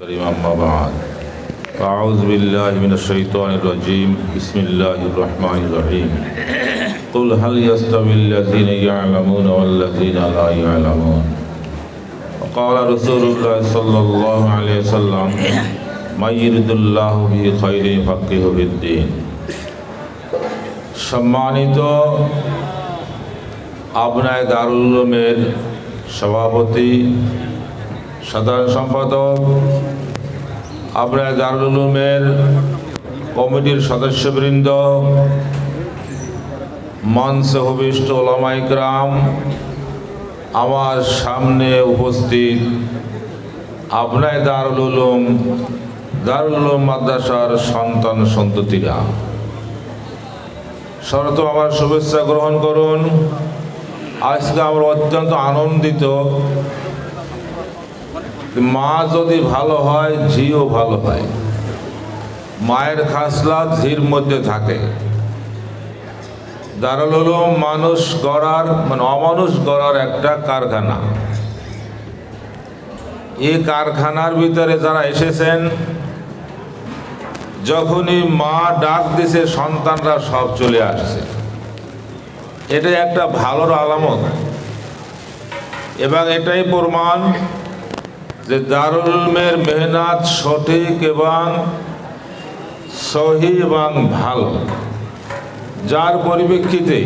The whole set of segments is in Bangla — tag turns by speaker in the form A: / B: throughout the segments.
A: الكريم أما بعد أعوذ بالله من الشيطان الرجيم بسم الله الرحمن الرحيم قل هل يستوي الذين يعلمون والذين لا يعلمون وقال رسول الله صلى الله عليه وسلم من يرد الله به خير يفقهه في الدين সম্মানিত আপনায় দারুল উলুমের সভাপতি সাধারণ সম্পাদক আপনার দারুল কমিটির সদস্যবৃন্দ, মঞ্চে অভিষ্ট ওলামাইকরাম আমার সামনে উপস্থিত আপনার দারুল উলুম, দারুল মাদ্রাসার সন্তান সন্ততিরা। শরত আমার শুভেচ্ছা গ্রহণ করুন। আজকে আমরা অত্যন্ত আনন্দিত মা যদি ভালো হয়, ঝিও ভালো হয়। মায়ের খাসলা ঝির মধ্যে থাকে। দারুল উলুম মানুষ গড়ার মানে অমানুষ গড়ার একটা কারখানা। এই কারখানার ভিতরে যারা এসেছেন, যখনই মা ডাক দিছে, সন্তানরা সব চলে আসছে। এটা একটা ভালোর আলামত। এবং এটাই প্রমাণ যে দারুল উলুমের মেহনাত সঠিক এবং সহি এবং ভালো, যার পরিপ্রেক্ষিতে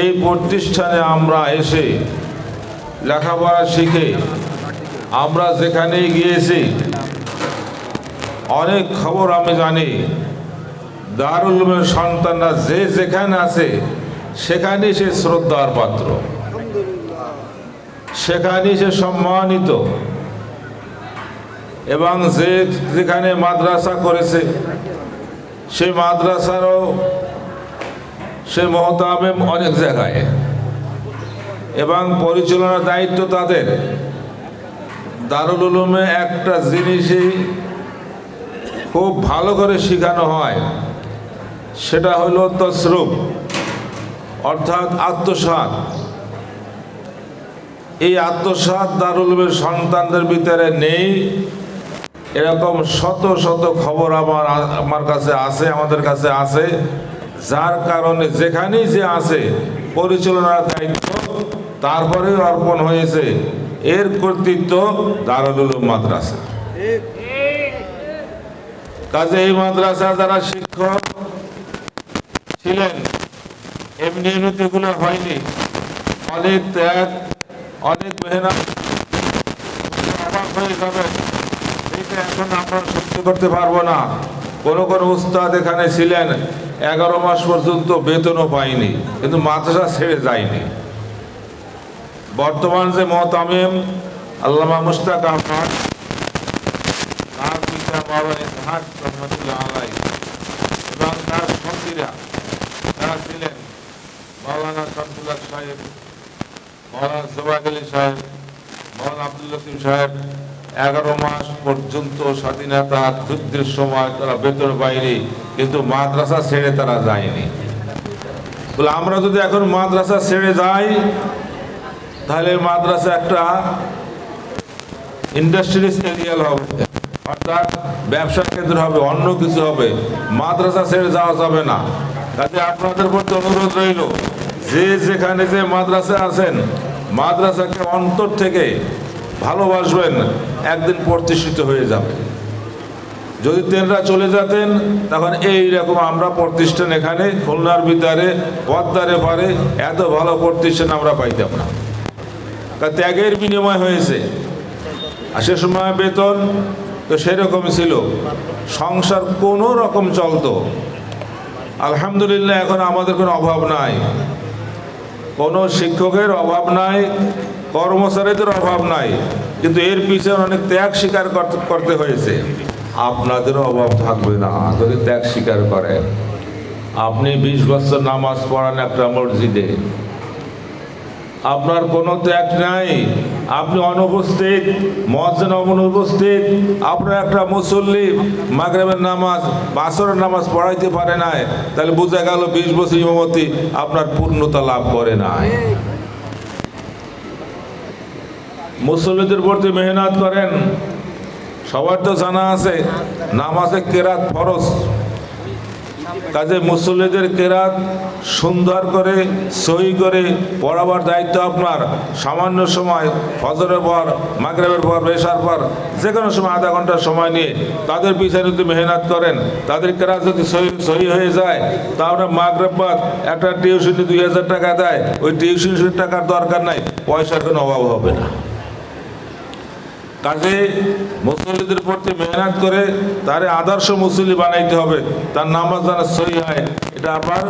A: এই প্রতিষ্ঠানে আমরা এসে লেখাপড়া শিখে আমরা যেখানে গিয়েছি, অনেক খবর আমি জানি, দারুল উলুমের সন্তানরা যে যেখানে আছে, সেখানেই সে শ্রদ্ধার পাত্র। সেখানেই সে সম্মানিত। এবং যে যেখানে মাদ্রাসা করেছে, সেই মাদ্রাসারও সে মহতাবে অনেক জায়গায়। এবং পরিচালনার দায়িত্ব তাদের। দারুল উলুমে একটা জিনিসই খুব ভালো করে শেখানো হয়, সেটা হলো তসরুপ, অর্থাৎ আত্মসাত এই আত্মসাত দারুলমের সন্তানদের ভিতরে নেই। এরকম শত শত খবর আমার আমার কাছে আছে, আমাদের কাছে আছে। যার কারণে যেখানেই যে আছে, পরিচালনার দায়িত্ব তারপরে অর্পণ হয়েছে। এর কর্তৃত্ব দারুল মাদ্রাসা। কাজে এই মাদ্রাসা যারা শিক্ষক ছিলেন, এমনি এমনিতে হয়নি। অনেক ত্যাগ অনেক মেহনত। এইটা এখন আমরা সহ্য করতে পারব না। কোনো কোনো উস্তাদ এখানে ছিলেন, এগারো মাস পর্যন্ত বেতনও পাইনি কিন্তু মাদ্রাসা ছেড়ে যায়নি। বর্তমান যে মতামিম আল্লামা মুস্তাক আহমদ, তার পিতা বাবা এবং তার সঙ্গীরা তারা ছিলেন সাহেব মৌলানা সোবাক আলী সাহেব মৌলানা আব্দুল লতিফ সাহেব, এগারো মাস পর্যন্ত স্বাধীনতা যুদ্ধের সময় তারা বেতন বাইরে, কিন্তু মাদ্রাসা ছেড়ে তারা যায়নি। বলে, আমরা যদি এখন মাদ্রাসা ছেড়ে যাই, তাহলে মাদ্রাসা একটা ইন্ডাস্ট্রিজ এরিয়াল হবে, অর্থাৎ ব্যবসা কেন্দ্র হবে, অন্য কিছু হবে। মাদ্রাসা ছেড়ে যাওয়া যাবে না। কাজে আপনাদের প্রতি অনুরোধ রইল যে যেখানে যে মাদ্রাসা আছেন, মাদ্রাসাকে অন্তর থেকে ভালোবাসবেন, একদিন প্রতিষ্ঠিত হয়ে যাবে। যদি তেনরা চলে যেতেন, তখন এই রকম আমরা প্রতিষ্ঠান এখানে, খুলনার ভিতরে, পদ্মারে পারে এত ভালো প্রতিষ্ঠান আমরা পাইতাম না। তা ত্যাগের বিনিময় হয়েছে। আর সে সময় বেতন তো সেরকম ছিল। সংসার কোনো রকম চলতো। আলহামদুলিল্লাহ, এখন আমাদের কোনো অভাব নাই। কোনো শিক্ষকের অভাব নাই, কর্মচারীদের অভাব নাই, কিন্তু এর পিছনে অনেক ত্যাগ স্বীকার করতে- হয়েছে। আপনাদেরও অভাব থাকবে না, যদি ত্যাগ স্বীকার করেন। আপনি বিশ বছর নামাজ পড়ান একটা মসজিদে আপনার কোনো ত্যাগ নাই। আপনি অনুপস্থিত, মহাজন অনুপস্থিত আপনার একটা মুসল্লি মাগরেবের নামাজ বাসরের নামাজ পড়াইতে পারে নাই। তাহলে বোঝা গেল বিশ বছর ইমামতি আপনার পূর্ণতা লাভ করে নাই। মুসল্লিদের প্রতি মেহনত করেন। সবার তো জানা আছে, নামাজে কেরাত ফরজ। কাজে মুসল্লিদের কেরাত সুন্দর করে সই করে পড়াবার দায়িত্ব আপনার। সামান্য সময় ফজরের পর, মাগরেবের পর রেশার পর যে কোনো সময় আধা ঘণ্টা সময় নিয়ে তাদের পিছনে যদি মেহনত করেন, তাদের কেরাত যদি সহি হয়ে যায় তাহলে মাগরেব বাদ একটা টিউশনি দুই হাজার টাকা দেয়, ওই টিউশন টাকার দরকার নাই, পয়সার কোনো অভাব হবে না। কাজে মুসল্লিদের প্রতি মেহনত করে তারে আদর্শ মুসল্লি বানাইতে হবে, তার নামাজ যেন সহি হয়, এটা আবার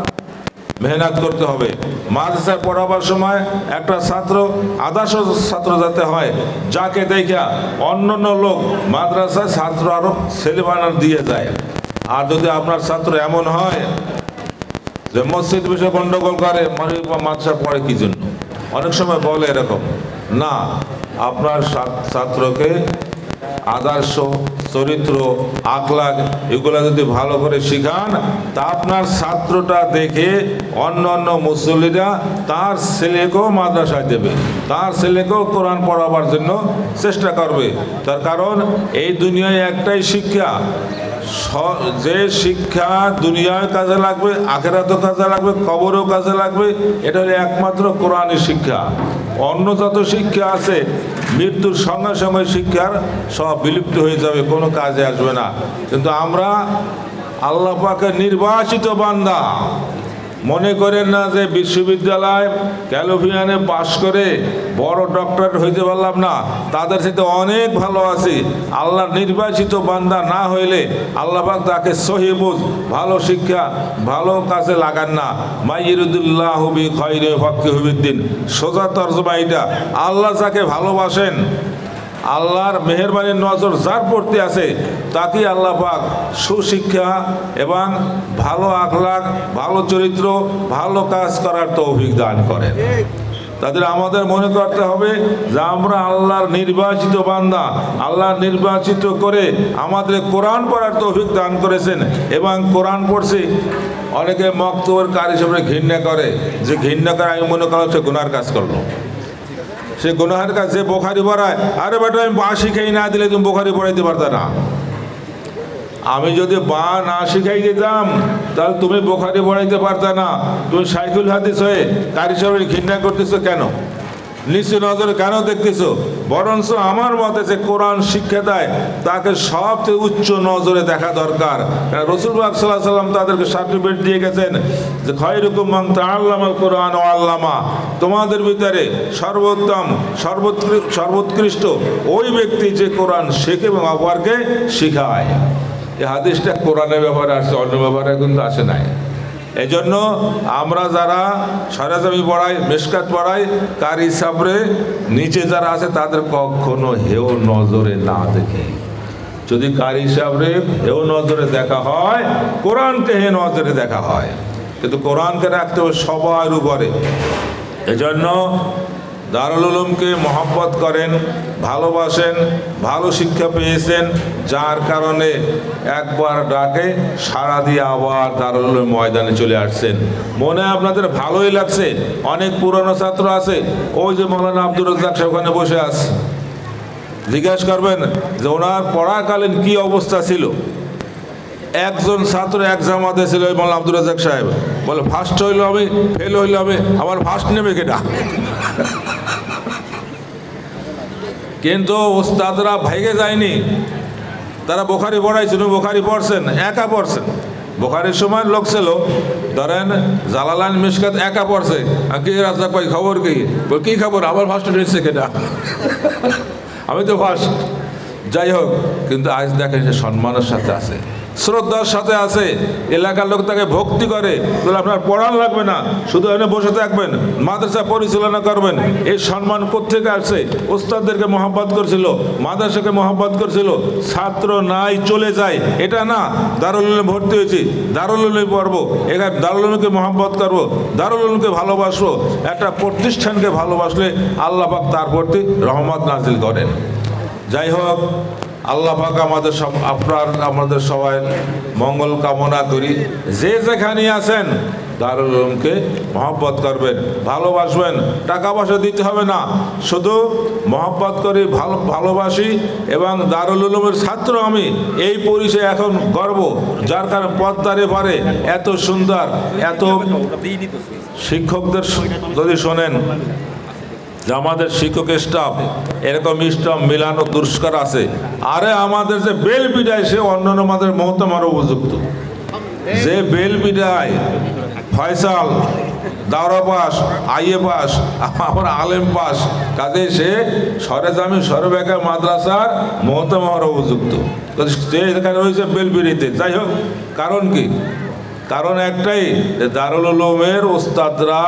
A: মেহনত করতে হবে। মাদ্রাসায় পড়াবার সময় একটা ছাত্র, আদর্শ ছাত্র যাতে হয়, যাকে দেখা অন্য লোক মাদ্রাসায় ছাত্র আরও ছেলে বানার দিয়ে যায়। আর যদি আপনার ছাত্র এমন হয় যে মসজিদ বিষয়ে গন্ডগোল করে মানে মাদ্রাসা পড়ে কি জন্য? অনেক সময় বলে এরকম, না, আপনার ছাত্রকে আদর্শ, চরিত্র আখলাগ এগুলো যদি ভালো করে শিখান, তা আপনার ছাত্রটা দেখে অন্য অন্য মুসল্লিরা তার ছেলেকেও মাদ্রাসায় দেবে। তার ছেলেকেও কোরআন পড়াবার জন্য চেষ্টা করবে। তার কারণ, এই দুনিয়ায় একটাই শিক্ষা যে শিক্ষা দুনিয়ায় কাজে লাগবে, আখেরাতেও কাজে লাগবে, কবরেও কাজে লাগবে, এটা হলো একমাত্র কোরআনই শিক্ষা। অন্য যত শিক্ষা আছে, মৃত্যুর সঙ্গে সঙ্গে শিক্ষার সব বিলুপ্ত হয়ে যাবে, কোনো কাজে আসবে না। কিন্তু আমরা আল্লাহ পাকে নির্বাচিত বান্দা। মনে করেন না যে বিশ্ববিদ্যালয় ক্যালোফিয়ানে পাশ করে বড় ডক্টর হইতে পারলাম না। তাদের সাথে অনেক ভালো আছি। আল্লাহ নির্বাচিত বান্দা না হইলে আল্লাহ পাক তাকে সহিবুজ ভালো শিক্ষা, ভালো কাজে লাগান না। মাইরুদুল্লাহ হবি খৈরে ফক্কি হবিদ্দিন সোজা তর্জমা এটা আল্লাহ যাকে ভালোবাসেন আল্লাহর মেহরবানির নজর যার পড়তে আছে তাকে আল্লাহ পাক সুশিক্ষা এবং ভালো আখলাক ভালো চরিত্র, ভালো কাজ করার তৌফিক দান করেন। তাদের আমাদের মনে করতে হবে যে আমরা আল্লাহর নির্বাচিত বান্দা আল্লাহ নির্বাচিত করে আমাদের কোরআন পড়ার তৌফিক দান করেছেন এবং কোরআন পড়ছি। অনেকে মক্তবের কার হিসেবে ঘৃণা করে, যে ঘৃণা করে আমি মনে করা হচ্ছে গুনার কাজ করল। সে গুনাহার কাছে বোখারি পড়ায়, আরে বেটা, আমি বা শিখাই না দিলে তুমি বোখারি পড়াইতে পারতো না। আমি যদি বা না শিখাই দিতাম, তাহলে তুমি বোখারি পড়াইতে পারতে না। তুমি সাইকুল হাদিস হয়ে কারি হিসাবে ঘৃণা করতেছো কেন? নিচু নজরে কেন দেখতেছো? বরঞ্চ আমার মতে যে কোরআন শিক্ষা দেয়, তাকে সবচেয়ে উচ্চ নজরে দেখা দরকার। রসুল সাল্লাহ সাল্লাম তাদেরকে সার্টিফিকেট দিয়ে গেছেন যে, খয়রুকুম মান তাআল্লামাল কোরআন ও আল্লামা। তোমাদের ভিতরে সর্বোত্তম, সর্বোৎকৃ- সর্বোৎকৃষ্ট ওই ব্যক্তি যে কোরআন শেখে এবং অপরকে শিখায়। এই হাদিসটা কোরআনের ব্যাপারে আসছে, অন্য ব্যাপারে কিন্তু আসে নাই। এই জন্য আমরা যারা সরাজামি পড়াই মেসকাত পড়াই কার হিসাবে নিচে যারা আছে তাদের কখনো হেও নজরে না দেখে। যদি কার হিসাবে হেও নজরে দেখা হয়, কোরআনকে হে নজরে দেখা হয়। কিন্তু কোরআনকে রাখতে হবে সবার উপরে। এজন্য দারুল উলুমকে মহব্বত করেন, ভালোবাসেন, ভালো শিক্ষা পেয়েছেন, যার কারণে একবার ডাকে সারা দিয়ে আবার দারুল উলুম ময়দানে চলে আসছেন। মনে আপনাদের ভালোই লাগছে? অনেক পুরনো ছাত্র আছে। ওই যে মৌলানা আব্দুর রাজ্জাক সাহেব ওখানে বসে আছে। জিজ্ঞাসা করবেন যে ওনার পড়াকালীন কি অবস্থা ছিল? একজন ছাত্র এক জামাতে ছিল ওই মোল্লা আব্দুর রাজাক সাহেব। বলে ফার্স্ট হইল আমি ফেল হইল আমি, আমার ফার্স্ট নেবে কেটা কিন্তু ওস্তাদরা ভাইগে যায়নি। তারা বোখারি পড়াইছিল বোখারি পড়ছেন, একা পড়ছেন। বোখারির সময় লোক ছিল, ধরেন জালালান মিসকাত একা পড়ছে। আর কি রাজা কই খবর কি? বল, কি খবর? আবার ফার্স্ট হয়েছে কেটা আমি তো ফার্স্ট যাই হোক, কিন্তু আজ দেখেন সে সম্মানের সাথে আছে। শ্রদ্ধার সাথে আছে, এলাকার লোক তাকে ভক্তি করে তাহলে আপনার পড়ান লাগবে না, শুধু এখানে বসে থাকবেন, মাদ্রাসা পরিচালনা করবেন, এই সম্মান কোথেকে আসছে? ওস্তাদদেরকে মহাব্বত করছিল, মাদ্রাসাকে মহাব্বত করছিল, ছাত্র নাই, চলে যায়, এটা না, দারুল ভর্তি হয়েছি, দারুল উলুমে পড়ব, এখানে দারুল উলুমকে মহাব্বত করব, দারুল উলুমকে ভালোবাসবো, একটা প্রতিষ্ঠানকে ভালোবাসলে আল্লাহ তার প্রতি রহমত নাজিল করেন। যাই হোক আল্লাহ পাক আমাদের সব আপনার আমাদের সবাই মঙ্গল কামনা করি। যে যেখানে আছেন, দারুল উলুমকে মহব্বত করবেন, ভালোবাসবেন, টাকা পয়সা দিতে হবে না। শুধু মহব্বত করি, ভালো, ভালোবাসি এবং দারুল উলুমের ছাত্র আমি। এই পরিচয় এখন গর্ব, যার কারণে পদ্মারে পারে, এত সুন্দর, এত শিক্ষকদের যদি শোনেন যে আমাদের শিক্ষক স্টাফ এরকম স্টাফ মিলানো দুষ্কার আছে। আরে আমাদের যে বেল পিটায় সে অন্যান্য আমাদের মহত্তমার উপযুক্ত। যে বেল পিটায় ফয়সাল দাওরা পাস, আইএ পাস, আমার আলেম পাস, কাজে সে সরেজামি সরবেকা মাদ্রাসার মহতমার উপযুক্ত। সে এখানে হয়েছে বেলবিড়িতে যাই হোক, কারণ কি? কারণ একটাই, যে দারুল উলুমের ওস্তাদরা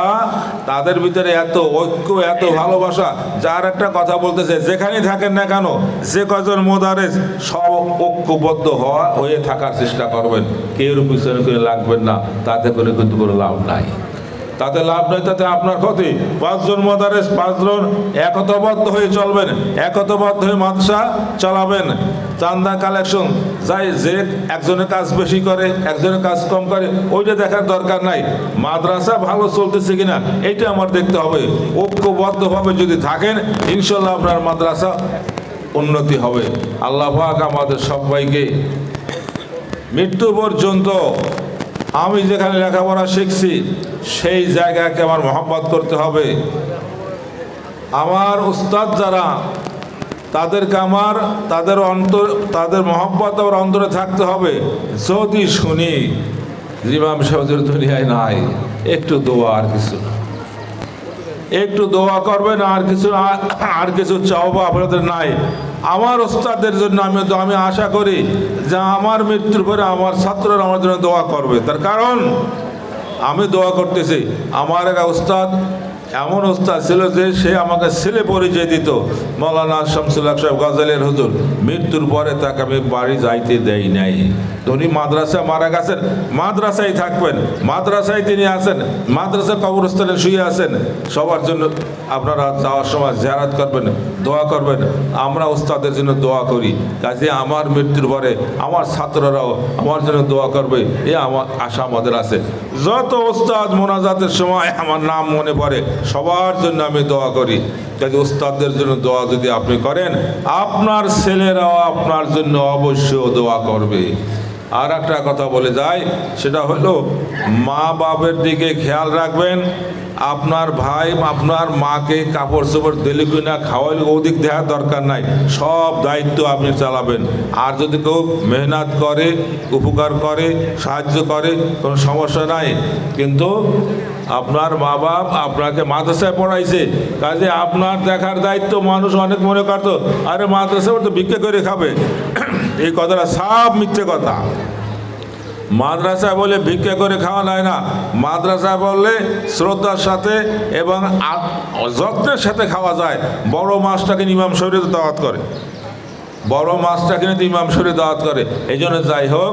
A: তাদের ভিতরে এত ঐক্য, এত ভালোবাসা, যার একটা কথা বলতেছে, যেখানেই থাকেন না কেন, যে কজন মোদারেজ সব ঐক্যবদ্ধ হওয়া, হয়ে থাকার চেষ্টা করবেন। কেউ পিছনে করে লাগবেন না, তাতে করে কিন্তু কোনো লাভ নাই। তাতে লাভ নেই, তাতে আপনার ক্ষতি। পাঁচজন মদারেস, পাঁচজন একতবদ্ধ হয়ে চলবেন, একতবদ্ধ হয়ে মাদ্রাসা চালাবেন। চান্দা কালেকশন যাই যে একজনের কাজ বেশি করে, একজনের কাজ কম করে, ওইটা দেখার দরকার নাই। মাদ্রাসা ভালো চলতেছে কিনা, এইটা আমার দেখতে হবে। ঐক্যবদ্ধভাবে যদি থাকেন, ইনশাল্লাহ আপনার মাদ্রাসা উন্নতি হবে। আল্লাহ আমাদের সবাইকে মৃত্যু পর্যন্ত আমি যেখানে লেখাপড়া শিখছি, সেই জায়গাকে আমার মোহাম্মত করতে হবে। আমার উস্তাদ যারা, তাদেরকে আমার, তাদের অন্তর, তাদের মহব্বত আমার অন্তরে থাকতে হবে। যদি শুনি জীবাম সাহেবের দুনিয়ায় নাই, একটু দোয়া আর কিছু না। একটু দোয়া করবেন, আর কিছু, আর- কিছু চাওবা আপনাদের নাই। আমার ওস্তাদের জন্য আমি আমি আশা করি যে আমার মৃত্যুর পরে আমার ছাত্ররা আমার জন্য দোয়া করবে। তার কারণ, আমি দোয়া করতেছি। আমার এক ওস্তাদ এমন ওস্তাদ ছিল যে সে আমাকে ছেলে পরিচয় দিত। মৌলানা শামসুল্লাহ সাহেব গজালের হুজুর। মৃত্যুর পরে তাকে আমি বাড়ি যাইতে দেই নাই। উনি মাদ্রাসায় মারা গেছেন। মাদ্রাসায় থাকবেন। মাদ্রাসায় তিনি আছেন। মাদ্রাসা কবরস্থানে শুয়ে আছেন। সবার জন্য আপনারা যাওয়ার সময় জিয়ারাত করবেন, দোয়া করবেন। আমরা ওস্তাদের জন্য দোয়া করি। কাজে আমার মৃত্যুর পরে আমার ছাত্ররাও আমার জন্য দোয়া করবে। এ আমার আশা আমাদের আছে। যত ওস্তাদ মোনাজাতের সময় আমার নাম মনে পড়ে সবার জন্য আমি দোয়া করি। যাতে ওস্তাদদের জন্য দোয়া যদি আপনি করেন, আপনার ছেলেরাও আপনার জন্য অবশ্য দোয়া করবে। আর একটা কথা বলে যায় সেটা হলো মা বাপের দিকে খেয়াল রাখবেন, আপনার ভাই, আপনার মাকে কাপড় চোপড় দিলে কিনা খাওয়াইলে ওদিক দেওয়ার দরকার নাই, সব দায়িত্ব আপনি চালাবেন। আর যদি কেউ মেহনত করে, উপকার করে, সাহায্য করে, কোনো সমস্যা নাই। কিন্তু আপনার মা বাপ আপনাকে মাদ্রাসায় পড়াইছে, কাজে আপনার দেখার দায়িত্ব মানুষ অনেক মনে করতো, আরে মাদ্রাসায় তো ভিক্ষা করে খাবে। এই কথাটা সব মিথ্যে কথা। মাদ্রাসা বলে ভিক্ষা করে খাওয়া যায় না। মাদ্রাসা বললে শ্রদ্ধার সাথে এবং যত্নের সাথে খাওয়া যায়। বড় মাছটাকে নিমাম শরীরে দাওয়াত করে। বড় মাছটা কিনে তো ইমাম শরীর দাওয়াত করে এই জন্য যাই হোক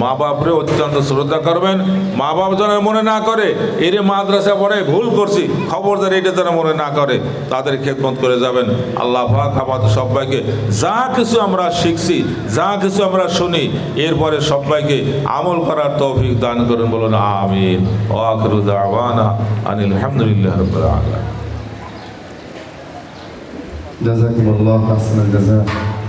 A: মা বাপরে অত্যন্ত শ্রদ্ধা করবেন মা বাপ যেন মনে না করে এরে মাদ্রাসা পড়ে ভুল করছি খবরদার এটা যেন মনে না করে তাদের খেদমত করে যাবেন আল্লাহ পাক আমাদের সবাইকে যা কিছু আমরা শিখছি যা কিছু আমরা শুনি এরপরে সবাইকে আমল করার তৌফিক দান করুন বলুন আমিন ও আখরু দাওয়ানা আনিল আলহামদুলিল্লাহ রাব্বিল আলামিন
B: جزاكم الله احسن الجزاء